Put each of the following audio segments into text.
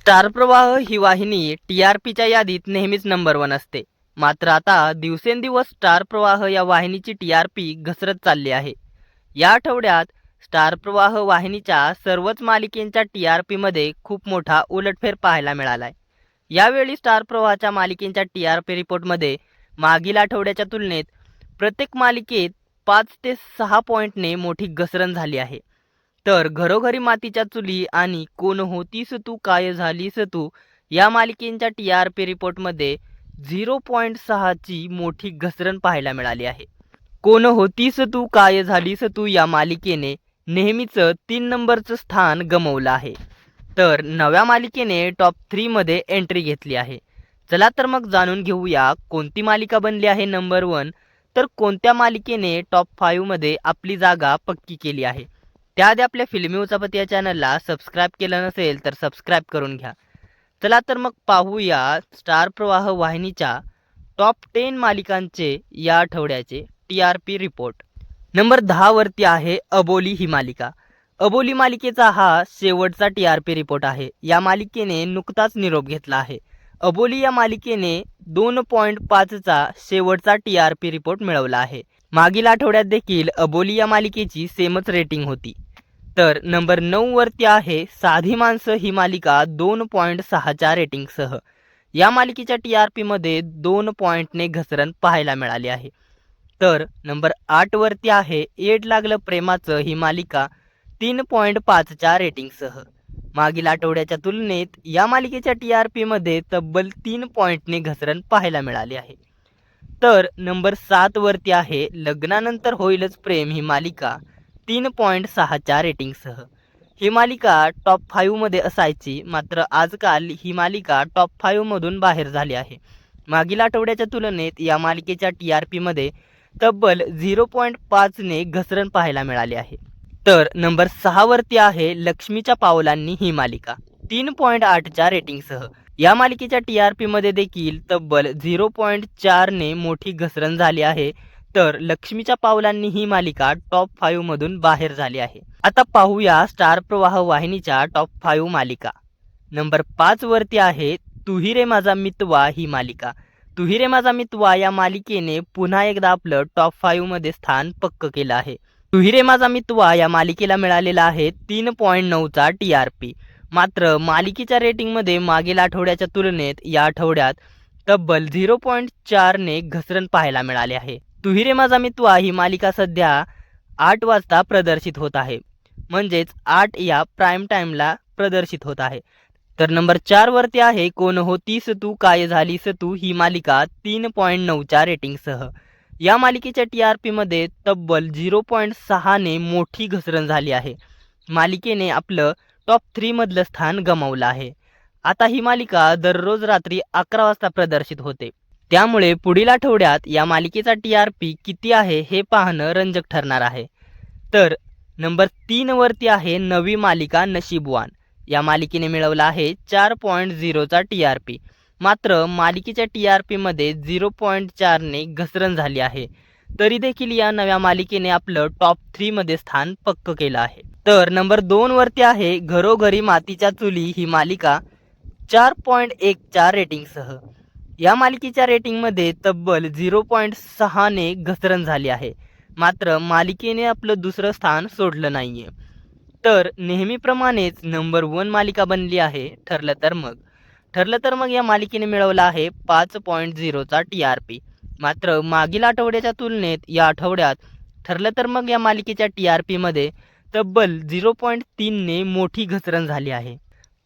Star प्रवाह ही वाहिनी T R पीच्या यादीत नेहमीच नंबर वन असते. मात्र आता दिवसेंदिवस स्टार प्रवाह या वाहिनीची टी आर पी घसरत चालली आहे. या आठवड्यात स्टार प्रवाह वाहिनीच्या सर्वच मालिकेंच्या टी आर पीमध्ये खूप मोठा उलटफेर पाहायला मिळाला आहे यावेळी स्टार प्रवाहाच्या मालिकेंच्या टी आर पी रिपोर्टमध्ये मागील आठवड्याच्या तुलनेत प्रत्येक मालिकेत पाच ते सहा पॉईंटने मोठी घसरण झाली आहे. तर घरोघरी मातीच्या चुली आणि कोण होतीस तू काय झालीस तू या मालिकेंच्या टी आर पी रिपोर्टमध्ये झिरो पॉईंट सहाची मोठी घसरण पाहायला मिळाली आहे. कोण होतीस तू काय झालीस तू या मालिकेने नेहमीचं तीन नंबरचं स्थान गमवलं आहे. तर नव्या मालिकेने टॉप थ्रीमध्ये एंट्री घेतली आहे. चला तर मग जाणून घेऊया कोणती मालिका बनली आहे नंबर वन तर कोणत्या मालिकेने टॉप फाईव्हमध्ये आपली जागा पक्की केली आहे? त्याआधी आपल्या फिल्मी उचापती या चॅनलला सबस्क्राईब केलं नसेल तर सबस्क्राईब करून घ्या. चला तर मग पाहूया स्टार प्रवाह वाहिनीच्या टॉप टेन मालिकांचे या आठवड्याचे T R P report number दहावरती आहे अबोली ही मालिका. अबोली मालिकेचा हा शेवटचा टी आर पी रिपोर्ट आहे. या मालिकेने नुकताच निरोप घेतला आहे. अबोली या मालिकेने दोन पॉईंट पाचचा शेवटचा टी आर पी रिपोर्ट मिळवला आहे. मागील आठवड्यात देखील अबोली या मालिकेची सेमच रेटिंग होती. तर नंबर नऊ वरती आहे साधी माणसं ही मालिका दोन पॉईंट सहाच्या रेटिंगसह या मालिकेच्या टी आर पीमध्ये दोन पॉईंटने घसरण पाहायला मिळाली आहे. तर नंबर आठवरती आहे एड लागलं प्रेमाचं ही मालिका तीन पॉईंट पाचच्या रेटिंगसह मागील आठवड्याच्या तुलनेत या मालिकेच्या टी आर पीमध्ये तब्बल तीन पॉईंटने घसरण पाहायला मिळाली आहे. तर नंबर सातवरती आहे लग्नानंतर होईलच प्रेम ही मालिका. तीन पॉईंट सहाच्या रेटिंगसह. ही मालिका टॉप फाईव्हमध्ये असायची मात्र आजकाल ही मालिका टॉप फाईव्हमधून बाहेर झाली आहे. मागील आठवड्याच्या तुलनेत या मालिकेच्या टी आर पीमध्ये तब्बल झिरो पॉईंट पाचने घसरण पाहायला मिळाली आहे. तर नंबर सहावरती आहे लक्ष्मीच्या पावलांनी ही मालिका. तीन पॉईंट आठच्या रेटिंगसह. या मालिकेच्या टी आर पीमध्ये देखील तब्बल झिरो पॉईंट चारने मोठी घसरण झाली आहे. तर लक्ष्मीच्या पावलांनी ही मालिका टॉप फाईव्हमधून बाहेर झाली आहे. आता पाहूया स्टार प्रवाह वाहिनीच्या टॉप फाईव्ह मालिका. नंबर पाच वरती आहे तुही रे माझा मितवा ही मालिका. तुही रे माझा मितवा या मालिकेने पुन्हा एकदा आपलं टॉप फाईव्हमध्ये स्थान पक्क केलं आहे. तुही रे माझा मितवा या मालिकेला मिळालेला आहे तीन पॉईंट नऊचा टी आर पी मात्र मालिकेच्या रेटिंगमध्ये मागील आठवड्याच्या तुलनेत या आठवड्यात तब्बल झिरो पॉईंट चारने घसरण पाहायला मिळाले आहे. तुही रे माझा मितवा ही मालिका सध्या आठ वाजता प्रदर्शित होत आहे. म्हणजेच आठ या प्राईम टाईमला प्रदर्शित होत आहे. तर नंबर चारवरती आहे कोण होतीस तू काय झालीस तू ही मालिका तीन पॉईंट नऊच्या रेटिंगसह या मालिकेच्या टी आर पीमध्ये तब्बल झिरो पॉईंट सहाने मोठी घसरण झाली आहे. मालिकेने आपलं टॉप थ्रीमधलं स्थान गमावलं आहे. आता ही मालिका दररोज रात्री अकरा वाजता प्रदर्शित होते. त्यामुळे पुढील आठवड्यात या मालिकेचा टी आर पी किती आहे हे पाहणं रंजक ठरणार आहे. तर नंबर तीनवरती आहे नवी मालिका नशीबवान. या मालिकेने मिळवला आहे चार पॉईंट झिरोचा टी आर पी. मात्र मालिकेच्या टी आर पीमध्ये झिरो पॉईंट चारने घसरण झाली आहे. तरी देखील या नव्या मालिकेने आपलं टॉप थ्रीमध्ये स्थान पक्क केलं आहे. तर नंबर दोनवरती आहे घरोघरी मातीच्या चुली ही मालिका चार पॉईंट एकच्या रेटिंगसह. या मालिकेच्या रेटिंगमध्ये तब्बल झिरो पॉईंट सहाने घसरण झाली आहे. मात्र मालिकेने आपलं दुसरं स्थान सोडलं नाही आहे तर नेहमीप्रमाणेच नंबर वन मालिका बनली आहे ठरलं तर मग. ठरलं तर मग या मालिकेने मिळवला आहे पाच पॉईंट झिरोचा टी आर पी. मात्र मागील आठवड्याच्या तुलनेत या आठवड्यात ठरलं तर मग या मालिकेच्या टी आर पीमध्ये तब्बल झिरो पॉईंट तीनने मोठी घसरण झाली आहे.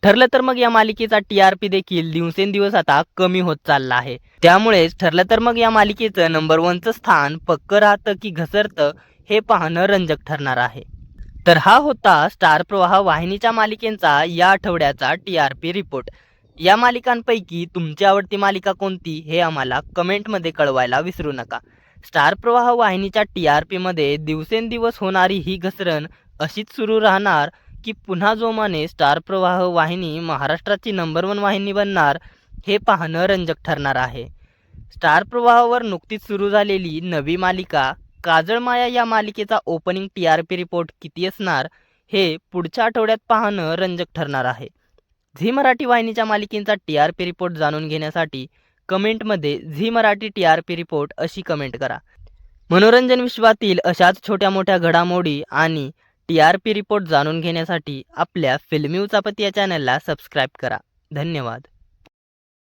ठरलं तर मग या मालिकेचा टी आर पी देखील दिवसेंदिवस आता कमी होत चालला आहे. त्यामुळेच ठरलं तर मग या मालिकेचं नंबर वनचं स्थान पक्क राहतं की घसरतं हे पाहणं रंजक ठरणार आहे. तर हा होता स्टार प्रवाह वाहिनीच्या मालिकेंचा या आठवड्याचा टी आर पी रिपोर्ट या मालिकांपैकी तुमची आवडती मालिका कोणती हे आम्हाला कमेंटमध्ये कळवायला विसरू नका. स्टार प्रवाह वाहिनीच्या टी आर पीमध्ये दिवसेंदिवस होणारी ही घसरण अशीच सुरू राहणार की पुन्हा जोमाने स्टार प्रवाह वाहिनी महाराष्ट्राची नंबर वन वाहिनी बनणार हे पाहणं रंजक ठरणार आहे. स्टार प्रवाहावर नुकतीच सुरू झालेली नवी मालिका काजळ माया या मालिकेचा opening T R P report किती असणार हे पुढच्या आठवड्यात पाहणं रंजक ठरणार आहे. झी मराठी वाहिनीच्या मालिकेंचा टी आर पी रिपोर्ट जाणून घेण्यासाठी कमेंटमध्ये Zee Marathi T R P report अशी कमेंट करा. मनोरंजन विश्वातील अशाच छोट्या मोठ्या घडामोडी आणि टी आर पी रिपोर्ट जाणून घेण्यासाठी आपल्या फिल्मी उचापत या चॅनलला सबस्क्राईब करा. धन्यवाद.